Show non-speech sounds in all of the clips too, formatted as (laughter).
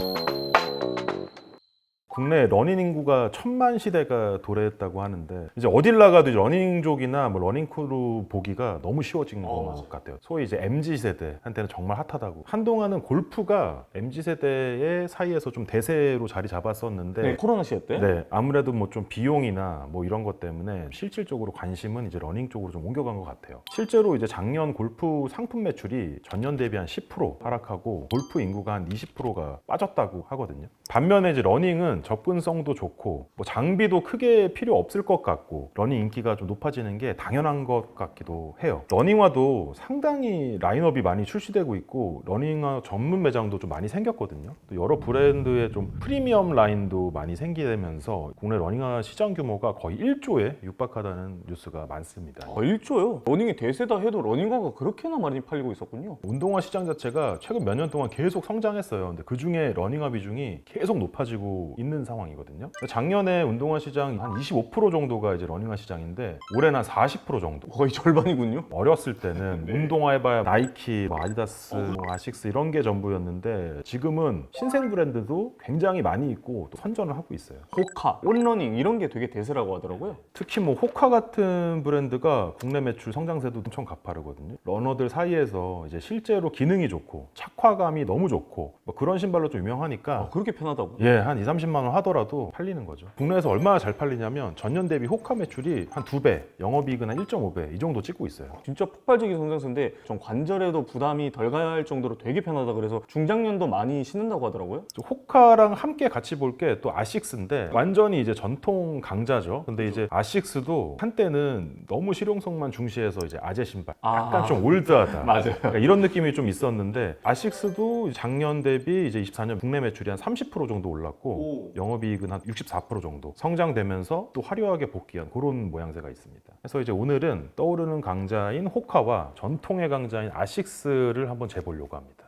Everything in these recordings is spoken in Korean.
Bye. 국내 러닝 인구가 천만 시대가 도래했다고 하는데 이제 어딜 나가도 러닝족이나 뭐 러닝크루 보기가 너무 쉬워진 어, 것 맞아. 같아요. 소위 이제 MZ 세대한테는 정말 핫하다고. 한동안은 골프가 MZ 세대의 사이에서 좀 대세로 자리 잡았었는데 네, 코로나 시대 때. 네, 아무래도 뭐 좀 비용이나 뭐 이런 것 때문에 실질적으로 관심은 이제 러닝 쪽으로 좀 옮겨간 것 같아요. 실제로 이제 작년 골프 상품 매출이 전년 대비 한 10% 하락하고 골프 인구가 한 20%가 빠졌다고 하거든요. 반면에 이제 러닝은 접근성도 좋고 뭐 장비도 크게 필요 없을 것 같고 러닝 인기가 좀 높아지는 게 당연한 것 같기도 해요. 러닝화도 상당히 라인업이 많이 출시되고 있고 러닝화 전문 매장도 좀 많이 생겼거든요. 또 여러 브랜드의 좀 프리미엄 라인도 많이 생기면서 국내 러닝화 시장 규모가 거의 1조에 육박하다는 뉴스가 많습니다. 아, 1조요. 러닝이 대세다 해도 러닝화가 그렇게나 많이 팔리고 있었군요. 운동화 시장 자체가 최근 몇 년 동안 계속 성장했어요. 근데 그 중에 러닝화 비중이 계속 높아지고 있는 상황이거든요. 작년에 운동화 시장 한 25% 정도가 이제 러닝화 시장인데 올해는 한 40% 정도. 거의 절반이군요. 어렸을 때는 운동화 해봐야 나이키, 뭐 아디다스, 뭐 아식스 이런 게 전부였는데 지금은 신생 브랜드도 굉장히 많이 있고 또 선전을 하고 있어요. 호카, 온러닝 이런 게 되게 대세라고 하더라고요. 특히 뭐 호카 같은 브랜드가 국내 매출 성장세도 엄청 가파르거든요. 러너들 사이에서 이제 실제로 기능이 좋고 착화감이 너무 좋고 뭐 그런 신발로 좀 유명하니까 아, 그렇게 편하다고. 예, 한 2, 30만 원 하더라도 팔리는 거죠. 국내에서 얼마나 잘 팔리냐면 전년 대비 호카 매출이 한 두 배, 영업이익은 한 1.5배 이 정도 찍고 있어요. 진짜 폭발적인 성장세인데 좀 관절에도 부담이 덜 갈 정도로 되게 편하다 그래서 중장년도 많이 신는다고 하더라고요. 또 호카랑 함께 같이 볼 게 또 아식스인데 완전히 이제 전통 강자죠. 근데 이제 아식스도 한때는 너무 실용성만 중시해서 이제 아재 신발 약간 아. 좀 올드하다. (laughs) 맞아요. 그러니까 이런 느낌이 좀 있었는데 아식스도 작년 대비 이제 24년 국내 매출이 한 30% 정도 올랐고 오. 영업이익은 한 64% 정도 성장되면서 또 화려하게 복귀한 그런 모양새가 있습니다. 그래서 이제 오늘은 떠오르는 강자인 호카와 전통의 강자인 아식스를 한번 재보려고 합니다.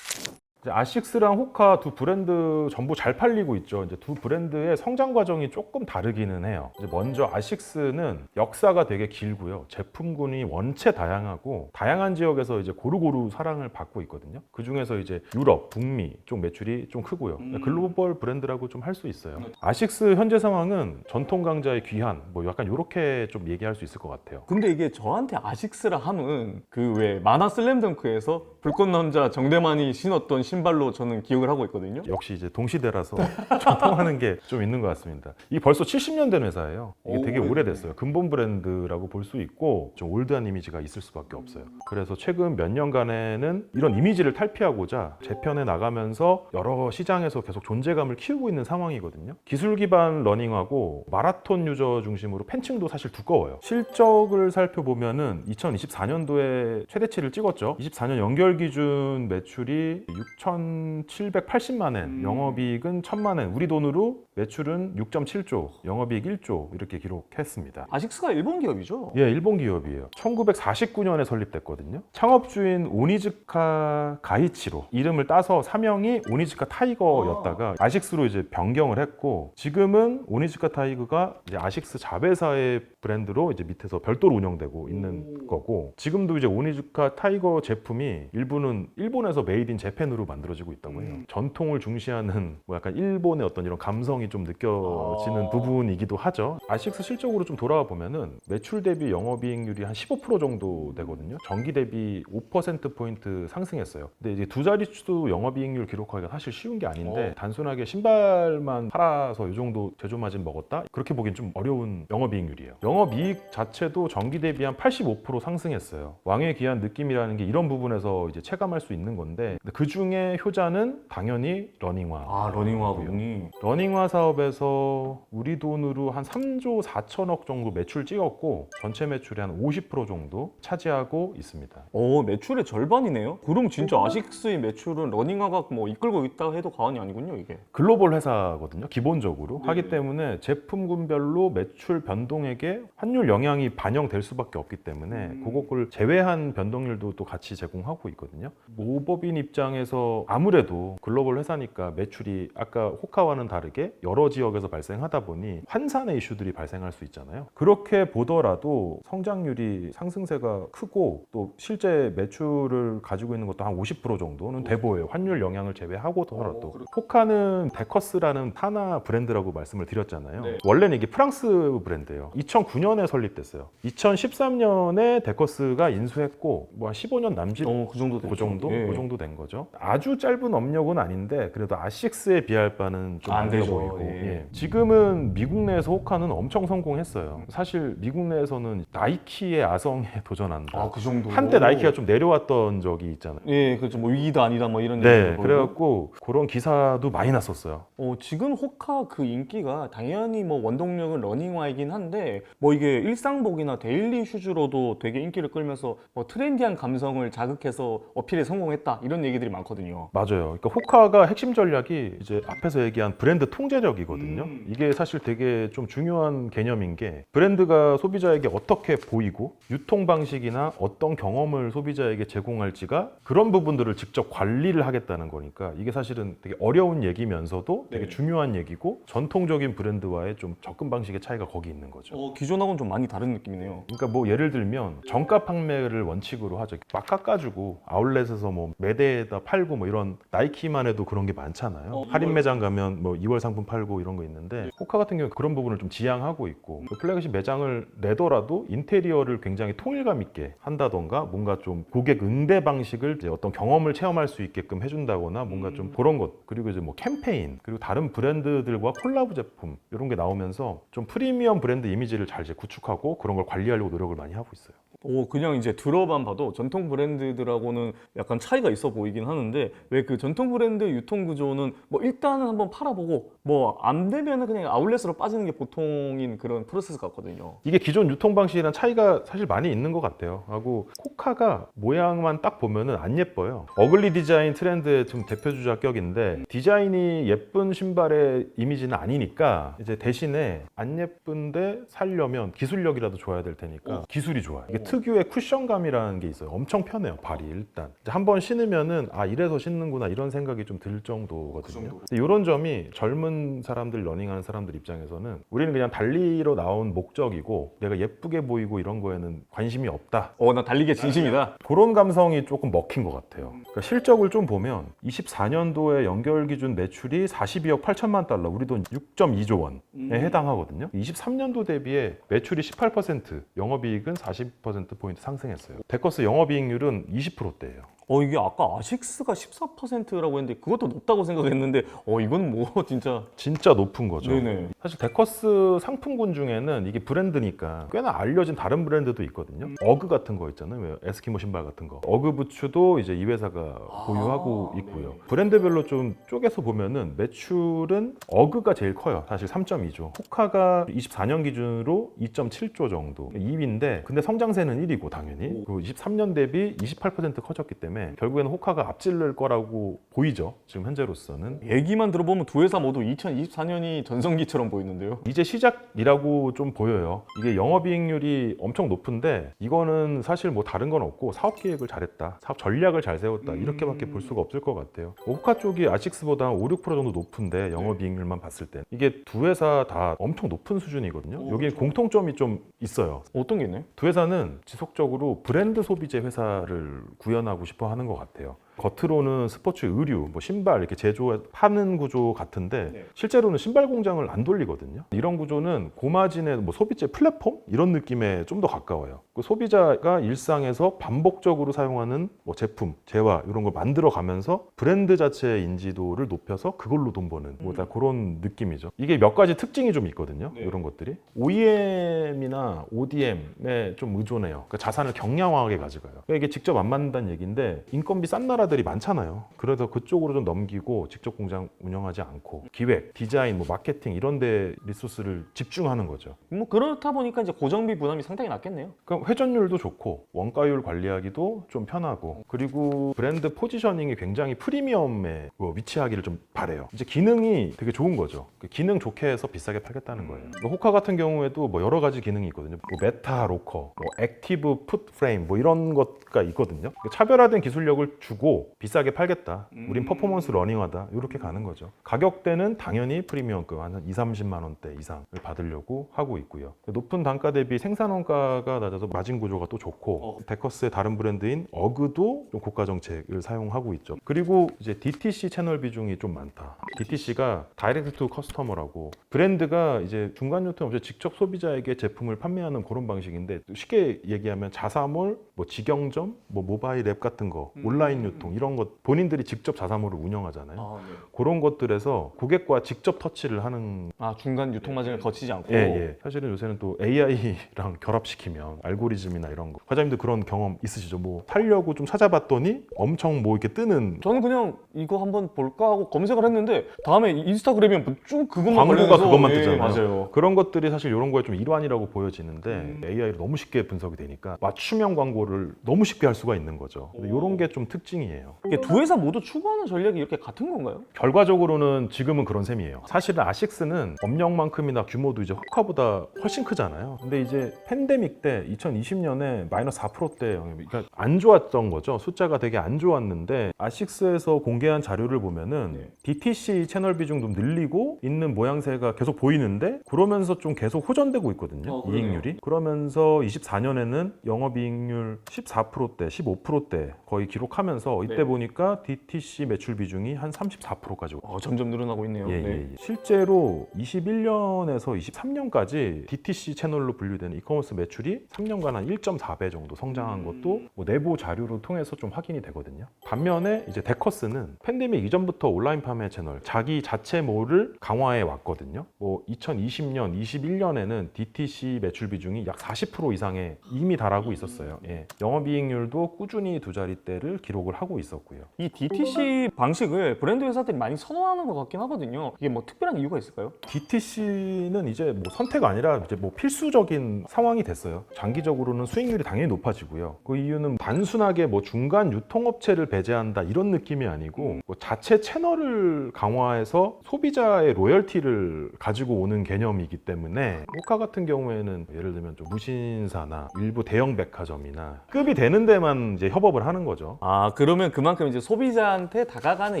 아식스랑 호카 두 브랜드 전부 잘 팔리고 있죠. 이제 두 브랜드의 성장 과정이 조금 다르기는 해요. 먼저 아식스는 역사가 되게 길고요. 제품군이 원체 다양하고 다양한 지역에서 이제 고루고루 사랑을 받고 있거든요. 그 중에서 이제 유럽, 북미 쪽 매출이 좀 크고요. 음. 글로벌 브랜드라고 좀 할 수 있어요. 아식스 현재 상황은 전통 강자의 귀한 뭐 약간 이렇게 좀 얘기할 수 있을 것 같아요. 근데 이게 저한테 아식스라 함은 그 왜 만화 슬램덩크에서 불꽃 남자 정대만이 신었던 신 발로 저는 기억을 하고 있거든요. 역시 이제 동시대라서 (laughs) 좀 통하는 게 좀 있는 것 같습니다. 이 벌써 70년 된 회사예요. 이게 되게 오, 오래됐어요. 근본 브랜드라고 볼 수 있고 좀 올드한 이미지가 있을 수밖에 없어요. 그래서 최근 몇 년간에는 이런 이미지를 탈피하고자 재편해 나가면서 여러 시장에서 계속 존재감을 키우고 있는 상황이거든요. 기술 기반 러닝하고 마라톤 유저 중심으로 팬층도 사실 두꺼워요. 실적을 살펴보면은 2024년도에 최대치를 찍었죠. 24년 연결 기준 매출이 6,780만 엔, 음. 영업이익은 1,000만 엔. 우리 돈으로 매출은 6.7조, 영업이익 1조 이렇게 기록했습니다. 아식스가 일본 기업이죠. 예, 일본 기업이에요. 1949년에 설립됐거든요. 창업주인 오니즈카 가이치로 이름을 따서 사명이 오니즈카 타이거였다가 아식스로 이제 변경을 했고 지금은 오니즈카 타이거가 이제 아식스 자회사의 브랜드로 이제 밑에서 별도로 운영되고 있는 오. 거고 지금도 이제 오니즈카 타이거 제품이 일부는 일본에서 메이드 인 재팬으로 만들어지고 있다고 해요. 음. 전통을 중시하는 뭐 약간 일본의 어떤 이런 감성이 좀 느껴지는 아. 부분이기도 하죠. 아식스 실적으로 좀 돌아와 보면은 매출 대비 영업이익률이 한 15% 정도 되거든요. 전기 대비 5% 포인트 상승했어요. 근데 이제 두 자릿수 영업이익률 기록하기가 사실 쉬운 게 아닌데 어. 단순하게 신발만 팔아서 이 정도 제조 마진 먹었다 그렇게 보기엔 좀 어려운 영업이익률이에요. 영업이익 자체도 전기 대비 한 85% 상승했어요. 왕의 귀한 느낌이라는 게 이런 부분에서 이제 체감할 수 있는 건데 그 중에 효자는 당연히 러닝화. 아 러닝화 부분이 러닝화 사업에서 우리 돈으로 한 3조 4천억 정도 매출 찍었고 전체 매출의 한 50% 정도 차지하고 있습니다. 어 매출의 절반이네요. 그럼 진짜 아식스의 매출은 러닝화가 뭐 이끌고 있다 해도 과언이 아니군요 이게. 글로벌 회사거든요. 기본적으로 네. 하기 때문에 제품군별로 매출 변동액에 환율 영향이 반영될 수밖에 없기 때문에 음. 그것을 제외한 변동률도 또 같이 제공하고 있거든요. 모법인 입장에서 그래서 아무래도 글로벌 회사니까 매출이 아까 호카와는 다르게 여러 지역에서 발생하다 보니 환산의 이슈들이 발생할 수 있잖아요. 그렇게 보더라도 성장률이 상승세가 크고 또 실제 매출을 가지고 있는 것도 한 50% 정도는 돼 보여요. 환율 영향을 제외하고 더라도. 호카는 데커스라는 하나 브랜드라고 말씀을 드렸잖아요. 네. 원래는 이게 프랑스 브랜드예요. 2009년에 설립됐어요. 2013년에 데커스가 인수했고 뭐 한 15년 남짓 어, 그 정도 그 됐죠. 정도 예. 그 정도 된 거죠. 아주 짧은 업력은 아닌데 그래도 아식스에 비할 바는 좀안안돼 되죠. 보이고 예. 예. 지금은 미국 내에서 호카는 엄청 성공했어요. 사실 미국 내에서는 나이키의 아성에 (laughs) 도전한다. 아, 그 정도. 한때 나이키가 좀 내려왔던 적이 있잖아요. 예, 그렇죠. 뭐 위기다 아니다 뭐 이런 네, 얘기도 그래갖고 그런 기사도 많이 났었어요. 어, 지금 호카 그 인기가 당연히 뭐 원동력은 러닝화이긴 한데 뭐 이게 일상복이나 데일리 슈즈로도 되게 인기를 끌면서 뭐 트렌디한 감성을 자극해서 어필에 성공했다 이런 얘기들이 많거든요. 맞아요. 그러니까 호카가 핵심 전략이 이제 앞에서 얘기한 브랜드 통제력이거든요. 음. 이게 사실 되게 좀 중요한 개념인 게 브랜드가 소비자에게 어떻게 보이고 유통 방식이나 어떤 경험을 소비자에게 제공할지가 그런 부분들을 직접 관리를 하겠다는 거니까 이게 사실은 되게 어려운 얘기면서도 되게 네. 중요한 얘기고 전통적인 브랜드와의 좀 접근 방식의 차이가 거기 있는 거죠. 어, 기존하고는 좀 많이 다른 느낌이네요. 그러니까 뭐 예를 들면 정가 판매를 원칙으로 하죠. 막 깎아주고 아울렛에서 뭐 매대에다 팔고 뭐 이런 나이키만 해도 그런 게 많잖아요. 어, 할인 이월- 매장 가면 뭐 2월 상품 팔고 이런 거 있는데 호카 같은 경우 는 그런 부분을 좀 지향하고 있고 그 플래그십 매장을 내더라도 인테리어를 굉장히 통일감 있게 한다던가 뭔가 좀 고객 응대 방식을 이제 어떤 경험을 체험할 수 있게끔 해준다거나 뭔가 좀 그런 것 그리고 이제 뭐 캠페인 그리고 다른 브랜드들과 콜라보 제품 이런 게 나오면서 좀 프리미엄 브랜드 이미지를 잘 이제 구축하고 그런 걸 관리하려고 노력을 많이 하고 있어요. 오, 그냥 이제 들어만 봐도 전통 브랜드들하고는 약간 차이가 있어 보이긴 하는데 왜 그 전통 브랜드 유통 구조는 뭐 일단은 한번 팔아보고 뭐 안 되면은 그냥 아울렛으로 빠지는 게 보통인 그런 프로세스 같거든요. 이게 기존 유통 방식이랑 차이가 사실 많이 있는 것 같아요. 하고 코카가 모양만 딱 보면은 안 예뻐요. 어글리 디자인 트렌드의 좀 대표주자 격인데 디자인이 예쁜 신발의 이미지는 아니니까 이제 대신에 안 예쁜데 살려면 기술력이라도 줘야 될 테니까 기술이 좋아요. 이게 특유의 쿠션감이라는 게 있어요. 엄청 편해요. 발이 일단 한 번 신으면은 아 이래서 신는구나 이런 생각이 좀 들 정도거든요. 이런 점이 젊은 사람들 러닝하는 사람들 입장에서는 우리는 그냥 달리러 나온 목적이고 내가 예쁘게 보이고 이런 거에는 관심이 없다. 어, 나 달리기에 진심이다. 그런 감성이 조금 먹힌 것 같아요. 그러니까 실적을 좀 보면 24년도에 연결 기준 매출이 42억 8천만 달러, 우리 돈 6.2조 원에 해당하거든요. 23년도 대비해 매출이 18%, 영업이익은 40% 포인트 상승했어요. 데커스 영업이익률은 20%대예요. 어, 이게 아까 아식스가 14%라고 했는데 그것도 높다고 생각했는데 어, 이건 뭐 (laughs) 진짜 진짜 높은 거죠. 네네. 사실 데커스 상품군 중에는 이게 브랜드니까 꽤나 알려진 다른 브랜드도 있거든요. 어그 같은 거 있잖아요. 왜 에스키모 신발 같은 거. 어그 부츠도 이제 이 회사가 보유하고 있고요. 브랜드별로 좀 쪼개서 보면은 매출은 어그가 제일 커요. 사실 3.2조. 호카가 24년 기준으로 2.7조 정도. 2위인데 근데 성장세는 1위고 당연히. 그리고 23년 대비 28% 커졌기 때문에 결국에는 호카가 앞질릴 거라고 보이죠. 지금 현재로서는. 얘기만 들어보면 두 회사 모두 2024년이 전성기처럼 보이는데요. 이제 시작이라고 좀 보여요. 이게 영업이익률이 엄청 높은데 이거는 사실 뭐 다른 건 없고 사업 계획을 잘했다, 사업 전략을 잘 세웠다 이렇게밖에 볼 수가 없을 것 같아요. 호카 쪽이 아식스보다 5, 6% 정도 높은데 영업이익률만 봤을 때 이게 두 회사 다 엄청 높은 수준이거든요. 여기 공통점이 좀 있어요. 어떤 게 있나요? 두 회사는 지속적으로 브랜드 소비재 회사를 구현하고 싶어 하는 것 같아요. 겉으로는 스포츠 의류, 뭐 신발 이렇게 제조 파는 구조 같은데 네. 실제로는 신발 공장을 안 돌리거든요. 이런 구조는 고마진의 뭐 소비재 플랫폼 이런 느낌에 좀 더 가까워요. 그 소비자가 일상에서 반복적으로 사용하는 뭐 제품, 재화 이런 걸 만들어 가면서 브랜드 자체의 인지도를 높여서 그걸로 돈 버는 뭐 다 그런 느낌이죠. 이게 몇 가지 특징이 좀 있거든요. 네. 이런 것들이 OEM이나 ODM에 좀 의존해요. 그러니까 자산을 경량화하게 가져가요. 그러니까 이게 직접 안 만든다는 얘기인데 인건비 싼 나라 들이 많잖아요. 그래서 그쪽으로 좀 넘기고 직접 공장 운영하지 않고 기획, 디자인, 뭐 마케팅 이런 데 리소스를 집중하는 거죠. 뭐 그렇다 보니까 이제 고정비 부담이 상당히 낮겠네요. 그러니까 회전율도 좋고 원가율 관리하기도 좀 편하고 그리고 브랜드 포지셔닝이 굉장히 프리미엄에 뭐 위치하기를 좀 바래요. 이제 기능이 되게 좋은 거죠. 그 기능 좋게 해서 비싸게 팔겠다는 거예요. 뭐 호카 같은 경우에도 뭐 여러 가지 기능이 있거든요. 뭐 메타 로커, 뭐 액티브 풋 프레임 뭐 이런 것가 있거든요. 차별화된 기술력을 주고 고 비싸게 팔겠다. 우린 음. 퍼포먼스 러닝하다. 이렇게 가는 거죠. 가격대는 당연히 프리미엄급 한 2, 30만 원대 이상을 받으려고 하고 있고요. 높은 단가 대비 생산 원가가 낮아서 마진 구조가 또 좋고 어. 데커스의 다른 브랜드인 어그도 좀 고가 정책을 사용하고 있죠. 그리고 이제 DTC 채널 비중이 좀 많다. DTC가 다이렉트 투 커스터머라고 브랜드가 이제 중간 유통 업체 직접 소비자에게 제품을 판매하는 그런 방식인데 쉽게 얘기하면 자사몰, 뭐 직영점, 뭐 모바일 앱 같은 거, 음. 온라인 유통 이런 것 본인들이 직접 자사몰을 운영하잖아요. 아, 네. 그런 것들에서 고객과 직접 터치를 하는 아 중간 유통 과정을 거치지 않고 예, 예. 사실은 요새는 또 AI랑 결합시키면 알고리즘이나 이런 거. 과장님도 그런 경험 있으시죠? 뭐 살려고 좀 찾아봤더니 엄청 뭐 이렇게 뜨는 저는 그냥 이거 한번 볼까 하고 검색을 했는데 다음에 인스타그램이면 쭉 그것만 광고가 관련해서 그것만 예, 뜨잖아요. 맞아요. 그런 것들이 사실 이런 거에 좀 일환이라고 보여지는데 음. AI로 너무 쉽게 분석이 되니까 맞춤형 광고를 너무 쉽게 할 수가 있는 거죠. 근데 오. 이런 게 좀 특징이에요. 이게 두 회사 모두 추구하는 전략이 이렇게 같은 건가요? 결과적으로는 지금은 그런 셈이에요. 사실은 아식스는 업력만큼이나 규모도 이제 호카보다 훨씬 크잖아요. 근데 이제 팬데믹 때 2020년에 마이너스 4%대 영향이 그러니까 안 좋았던 거죠. 숫자가 되게 안 좋았는데 아식스에서 공개한 자료를 보면은 네. DTC 채널 비중 좀 늘리고 있는 모양새가 계속 보이는데 그러면서 좀 계속 호전되고 있거든요. 어. 이익률이. 그러면서 24년에는 영업이익률 14%대, 15%대 거의 기록하면서 이때 네. 보니까 DTC 매출 비중이 한 34%까지 어, 점점 늘어나고 있네요. 예, 네. 예, 예. 실제로 21년에서 23년까지 DTC 채널로 분류되는 이커머스 매출이 3년간 한 1.4배 정도 성장한 음. 것도 뭐 내부 자료를 통해서 좀 확인이 되거든요. 반면에 이제 데커스는 팬데믹 이전부터 온라인 판매 채널 자기 자체 몰을 강화해 왔거든요. 뭐 2020년, 21년에는 DTC 매출 비중이 약 40% 이상에 이미 달하고 있었어요. 예. 영업이익률도 꾸준히 두 자릿대를 기록을 하고 있었고요. 이 DTC 방식을 브랜드 회사들이 많이 선호하는 것 같긴 하거든요. 이게 뭐 특별한 이유가 있을까요? DTC는 이제 뭐 선택 아니라 이제 뭐 필수적인 상황이 됐어요. 장기적으로는 수익률이 당연히 높아지고요. 그 이유는 단순하게 뭐 중간 유통업체를 배제한다 이런 느낌이 아니고 뭐 자체 채널을 강화해서 소비자의 로열티를 가지고 오는 개념이기 때문에 호카 같은 경우에는 예를 들면 좀 무신사나 일부 대형 백화점이나 급이 되는 데만 이제 협업을 하는 거죠. 아 그 러면 그만큼 이제 소비자한테 다가가는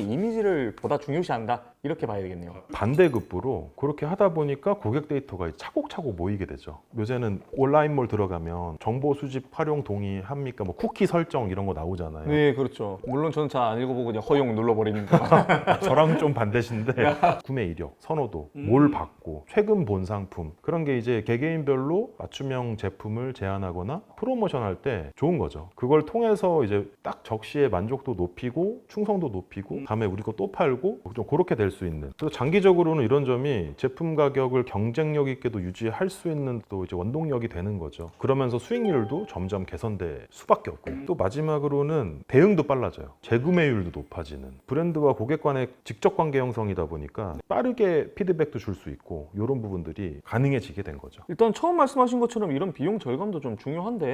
이미지를 보다 중요시한다 이렇게 봐야 되겠네요. 반대급부로 그렇게 하다 보니까 고객 데이터가 차곡차곡 모이게 되죠. 요새는 온라인몰 들어가면 정보 수집 활용 동의합니까? 뭐 쿠키 설정 이런 거 나오잖아요. 네 그렇죠. 물론 저는 잘 안 읽어보고 그냥 허용 눌러버리니까. (laughs) 저랑 좀 반대신데 (laughs) 구매 이력, 선호도, 음. 뭘 받고 최근 본 상품 그런 게 이제 개개인별로 맞춤형 제품을 제안하거나 프로모션 할 때 좋은 거죠. 그걸 통해서 이제 딱 적시에 만족도 높이고 충성도 높이고 음. 다음에 우리 거 또 팔고 좀 그렇게 될 수 있는. 그래서 장기적으로는 이런 점이 제품 가격을 경쟁력 있게도 유지할 수 있는 또 이제 원동력이 되는 거죠. 그러면서 수익률도 점점 개선될 수밖에 없고요. 또 마지막으로는 대응도 빨라져요. 재구매율도 높아지는 브랜드와 고객 간의 직접 관계 형성이다 보니까 빠르게 피드백도 줄 수 있고 이런 부분들이 가능해지게 된 거죠. 일단 처음 말씀하신 것처럼 이런 비용 절감도 좀 중요한데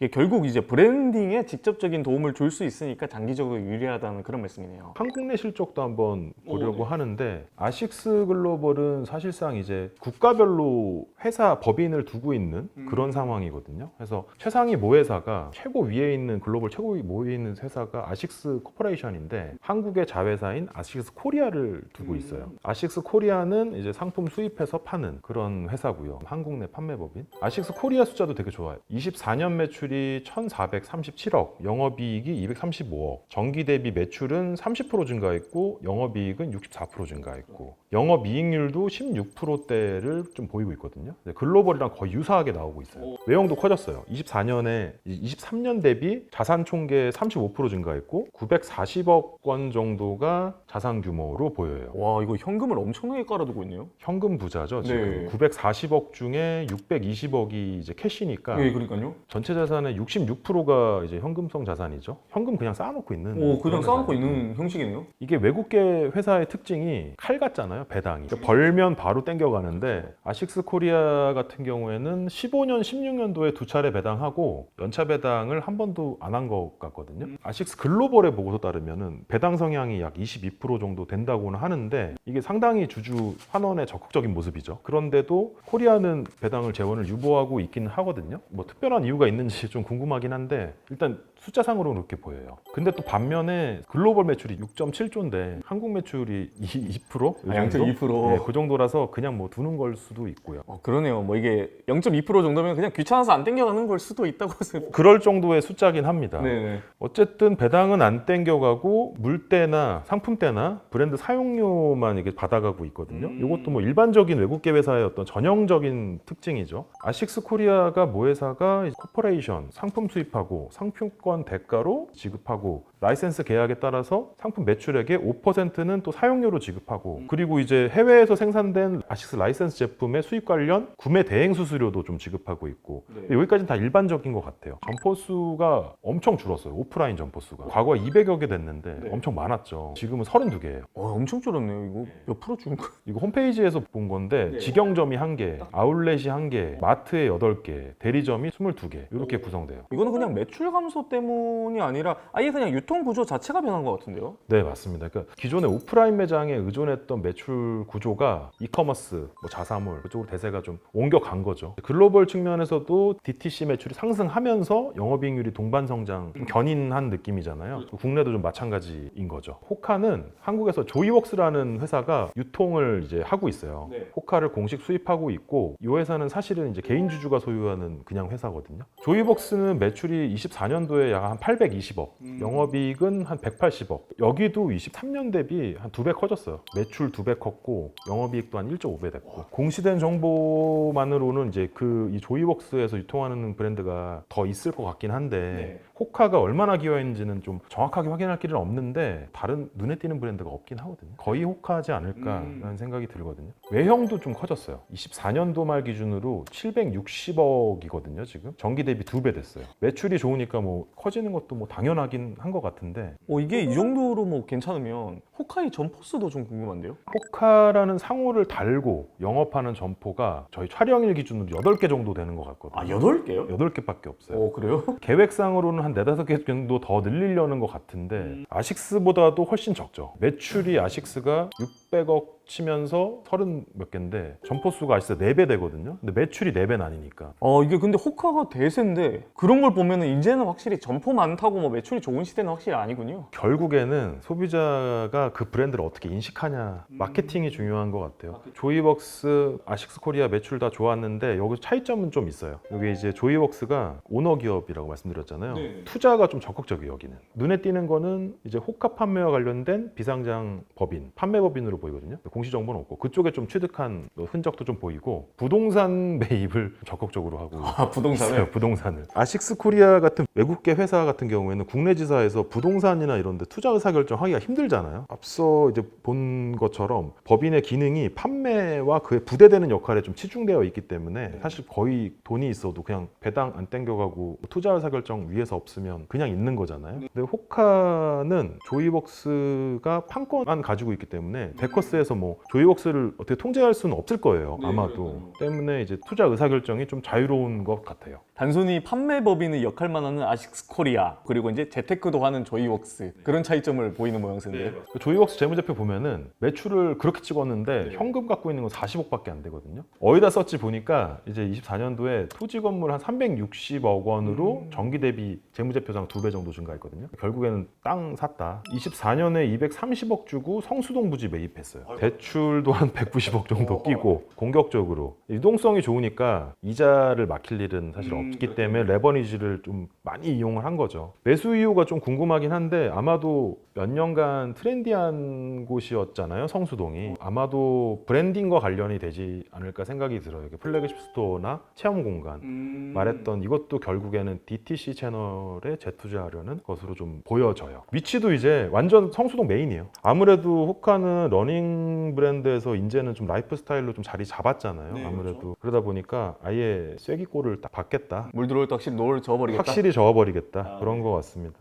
이게 결국 이제 브랜딩에 직접적인 도움을 줄 수 있으니까 장기적으로 유리하다는 그런 말씀이네요. 한국 내 실적도 한번 보려고 오, 네. 하는데 아식스 글로벌은 사실상 이제 국가별로 회사 법인을 두고 있는 음. 그런 상황이거든요. 그래서 최상위 모회사가 최고 위에 있는 글로벌 최고 위에 있는 회사가 아식스 코퍼레이션인데 한국의 자회사인 아식스 코리아를 두고 음. 있어요. 아식스 코리아는 이제 상품 수입해서 파는 그런 회사고요. 한국 내 판매법인. 아식스 코리아 숫자도 되게 좋아요. 24년 매출이 1,437억, 영업이익이 235억, 전기 대비 매출은 30% 증가했고 영업이익은 64% 증가했고 영업이익률도 16%대를 좀 보이고 있거든요. 네, 글로벌이랑 거의 유사하게 나오고 있어요. 외형도 커졌어요. 24년에 23년 대비 자산 총계 35% 증가했고 940억 원 정도가 자산 규모로 보여요. 와 이거 현금을 엄청나게 깔아두고 있네요. 현금 부자죠 지금 네. 940억 중에 620억이 이제 캐시니까 예, 그러니까요. 전체 자산의 66%가 이제 현금성 자산이죠. 현금 그냥 쌓아놓고 있는. 오 그냥 그런 쌓아놓고. 있는 형식이네요. 이게 외국계 회사의 특징이 칼 같잖아요, 배당이. 그러니까 벌면 바로 땡겨가는데 아식스 코리아 같은 경우에는 15년, 16년도에 두 차례 배당하고 연차 배당을 한 번도 안 한 것 같거든요. 아식스 글로벌의 보고서 따르면은 배당 성향이 약 22% 정도 된다고는 하는데 이게 상당히 주주 환원에 적극적인 모습이죠. 그런데도 코리아는 배당을 재원을 유보하고 있기는 하거든요. 뭐 특별한 이유 가 있는지 좀 궁금하긴 한데 일단 숫자상으로는 그렇게 보여요. 근데 또 반면에 글로벌 매출이 6.7조인데 한국 매출이 2%? 아, 0.2%. 네, 그 정도라서 그냥 뭐 두는 걸 수도 있고요. 어, 그러네요. 뭐 이게 0.2% 정도면 그냥 귀찮아서 안 땡겨가는 걸 수도 있다고 해서. 그럴 정도의 숫자긴 합니다. 네네. 어쨌든 배당은 안 땡겨가고 물때나 상품때나 브랜드 사용료만 이게 받아가고 있거든요. 음. 이것도 뭐 일반적인 외국계 회사의 어떤 전형적인 특징이죠. 아식스 코리아가 모회사가 코퍼레이션 상품 수입하고 상품권 대가로 지급하고 라이센스 계약에 따라서 상품 매출액의 5%는 또 사용료로 지급하고 그리고 이제 해외에서 생산된 아식스 라이센스 제품의 수입 관련 구매 대행 수수료도 좀 지급하고 있고 네. 여기까지는 다 일반적인 것 같아요. 점포 수가 엄청 줄었어요. 오프라인 점포 수가. 과거에 200여 개 됐는데 네. 엄청 많았죠. 지금은 32개예요. 어, 엄청 줄었네요. 이거 몇 프로 줄은 거? 이거 홈페이지에서 본 건데 네. 직영점이 1개, 아울렛이 1개, 마트에 8개, 대리점이 22개 이렇게 구성돼요. 이거는 그냥 매출 감소 때 문이 아니라 아예 그냥 유통 구조 자체가 변한 것 같은데요. 네 맞습니다. 그러니까 기존의 오프라인 매장에 의존했던 매출 구조가 이커머스, 뭐 자사몰 그쪽으로 대세가 좀 옮겨간 거죠. 글로벌 측면에서도 DTC 매출이 상승하면서 영업이익률이 동반 성장 좀 견인한 느낌이잖아요. 국내도 좀 마찬가지인 거죠. 호카는 한국에서 조이웍스라는 회사가 유통을 이제 하고 있어요. 네. 호카를 공식 수입하고 있고 이 회사는 사실은 이제 개인 주주가 소유하는 그냥 회사거든요. 조이벅스는 매출이 24년도에 약 한 820억, 영업이익은 한 180억. 여기도 23년 대비 한 두 배 커졌어요. 매출 두 배 컸고 영업이익도 한 1.5배 됐고 공시된 정보만으로는 이제 그 이 조이벅스에서 유통하는 브랜드가 더 있을 것 같긴 한데 네. 호카가 얼마나 기여했는지는 좀 정확하게 확인할 길은 없는데 다른 눈에 띄는 브랜드가 없긴 하거든요. 거의 호카지 않을까라는 음. 생각이 들거든요. 외형도 좀 커졌어요. 24년도 말 기준으로 760억이거든요. 지금 전기 대비 두 배 됐어요. 매출이 좋으니까 뭐 커지는 것도 뭐 당연하긴 한 것 같은데 어, 이게 이 정도로 뭐 괜찮으면 호카이 점포수도 좀 궁금한데요. 호카라는 상호를 달고 영업하는 점포가 저희 촬영일 기준으로 8개 정도 되는 것 같거든요. 아, 8개요? 8개밖에 없어요. 어, 그래요? (laughs) 계획상으로는 한 네다섯 개 정도 더 늘리려는 것 같은데 음. 아식스보다도 훨씬 적죠. 매출이 아식스가 600억 치면서 30 몇 개인데 점포수가 아식스 4배 되거든요. 근데 매출이 4배는 아니니까. 어, 이게 근데 호카가 대세인데 그런 걸 보면은 이제는 확실히 점포 많다고 뭐 매출이 좋은 시대는 확실히 아니군요. 결국에는 소비자가 그 브랜드를 어떻게 인식하냐 마케팅이 중요한 것 같아요. 조이벅스, 아식스 코리아 매출 다 좋았는데 여기서 차이점은 좀 있어요. 여기 이제 조이벅스가 오너 기업이라고 말씀드렸잖아요. 네. 투자가 좀 적극적이에요 여기는. 눈에 띄는 거는 이제 호카 판매와 관련된 비상장 법인, 판매 법인으로 보이거든요. 공시 정보는 없고 그쪽에 좀 취득한 흔적도 좀 보이고 부동산 (laughs) 매입을 적극적으로 하고 아, 부동산을? 있어요, 부동산을. 아식스 코리아 같은 외국계 회사 같은 경우에는 국내 지사에서 부동산이나 이런 데 투자 의사 결정하기가 힘들잖아요. 앞서 이제 본 것처럼 법인의 기능이 판매와 그에 부대되는 역할에 좀 치중되어 있기 때문에 사실 거의 돈이 있어도 그냥 배당 안 땡겨가고 투자 의사 결정 위에서 없으면 그냥 있는 거잖아요. 근데 호카는 조이벅스가 판권만 가지고 있기 때문에 데커스에서 뭐 조이벅스를 어떻게 통제할 수는 없을 거예요. 아마도. 때문에 이제 투자 의사 결정이 좀 자유로운 것 같아요. 단순히 판매 법인의 역할만 하는 아식스 코리아 그리고 이제 재테크도 하는 조이웍스 그런 차이점을 보이는 모양새인데 그 조이웍스 재무제표 보면은 매출을 그렇게 찍었는데 네. 현금 갖고 있는 건 40억밖에 안 되거든요. 어디다 썼지 보니까 이제 24년도에 토지 건물 한 360억 원으로 음. 전기 대비 재무제표상 두 배 정도 증가했거든요. 결국에는 땅 샀다. 24년에 230억 주고 성수동 부지 매입 했어요. 대출도 한 190억 정도 어. 끼고 공격적으로 유동성이 좋으니까 이자를 막힐 일은 사실 음, 없기 그렇죠. 때문에 레버니지를 좀 많이 이용을 한 거죠. 매수 이유가 좀 궁금하긴 한데 아마도 몇 년간 트렌디한 곳이었잖아요. 성수동이. 아마도 브랜딩과 관련이 되지 않을까 생각이 들어요. 이게 플래그십 스토어나 체험 공간. 음. 말했던 이것도 결국에는 DTC 채널에 재투자하려는 것으로 좀 보여져요. 위치도 이제 완전 성수동 메인이에요. 아무래도 호카는 러닝 브랜드에서 이제는 좀 라이프 스타일로 좀 자리 잡았잖아요. 네, 아무래도 그러다 보니까 아예 쐐기골을 딱 받겠다. 물 들어올 때 확실히 노를 저어버리겠다 확실히 저어버리겠다 아, 그런 것 같습니다.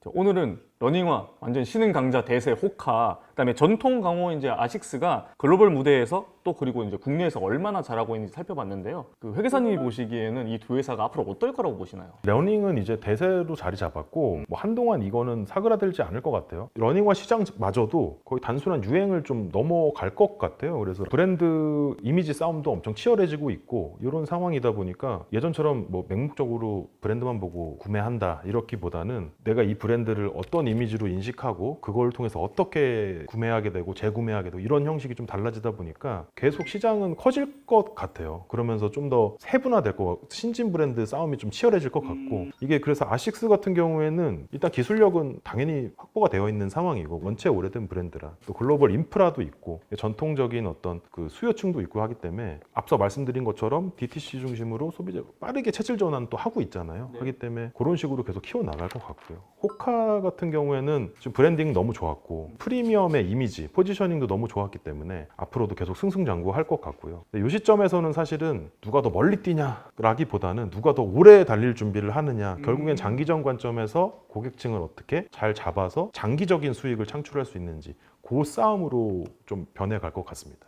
자, 오늘은 러닝화 완전 신흥 강자 대세 호카 그다음에 전통 강호인 이제 아식스가 글로벌 무대에서 또 그리고 이제 국내에서 얼마나 잘하고 있는지 살펴봤는데요. 그 회계사님이 보시기에는 이 두 회사가 앞으로 어떨 거라고 보시나요? 러닝은 이제 대세로 자리 잡았고 뭐 한동안 이거는 사그라들지 않을 것 같아요. 러닝화 시장마저도 거의 단순한 유행을 좀 넘어갈 것 같아요. 그래서 브랜드 이미지 싸움도 엄청 치열해지고 있고 이런 상황이다 보니까 예전처럼 뭐 맹목적으로 브랜드만 보고 구매한다 이렇기보다는 내가 이 브랜드를 어떤 이미지로 인식하고 그걸 통해서 어떻게 구매하게 되고 재구매하게 되고 이런 형식이 좀 달라지다 보니까 계속 시장은 커질 것 같아요. 그러면서 좀 더 세분화될 것 같고 신진 브랜드 싸움이 좀 치열해질 것 같고 이게 그래서 아식스 같은 경우에는 일단 기술력은 당연히 확보가 되어 있는 상황이고 원체 오래된 브랜드라 또 글로벌 인프라도 있고 전통적인 어떤 그 수요층도 있고 하기 때문에 앞서 말씀드린 것처럼 DTC 중심으로 소비자 빠르게 체질 전환 또 하고 있잖아요. 하기 때문에 그런 식으로 계속 키워 나갈 것 같고요. 호카 같은 경우에는 지금 브랜딩 너무 좋았고 프리미엄 의 이미지, 포지셔닝도 너무 좋았기 때문에 앞으로도 계속 승승장구할 것 같고요. 이 시점에서는 사실은 누가 더 멀리 뛰냐라기보다는 누가 더 오래 달릴 준비를 하느냐. 결국엔 장기전 관점에서 고객층을 어떻게 잘 잡아서 장기적인 수익을 창출할 수 있는지 그 싸움으로 좀 변해갈 것 같습니다.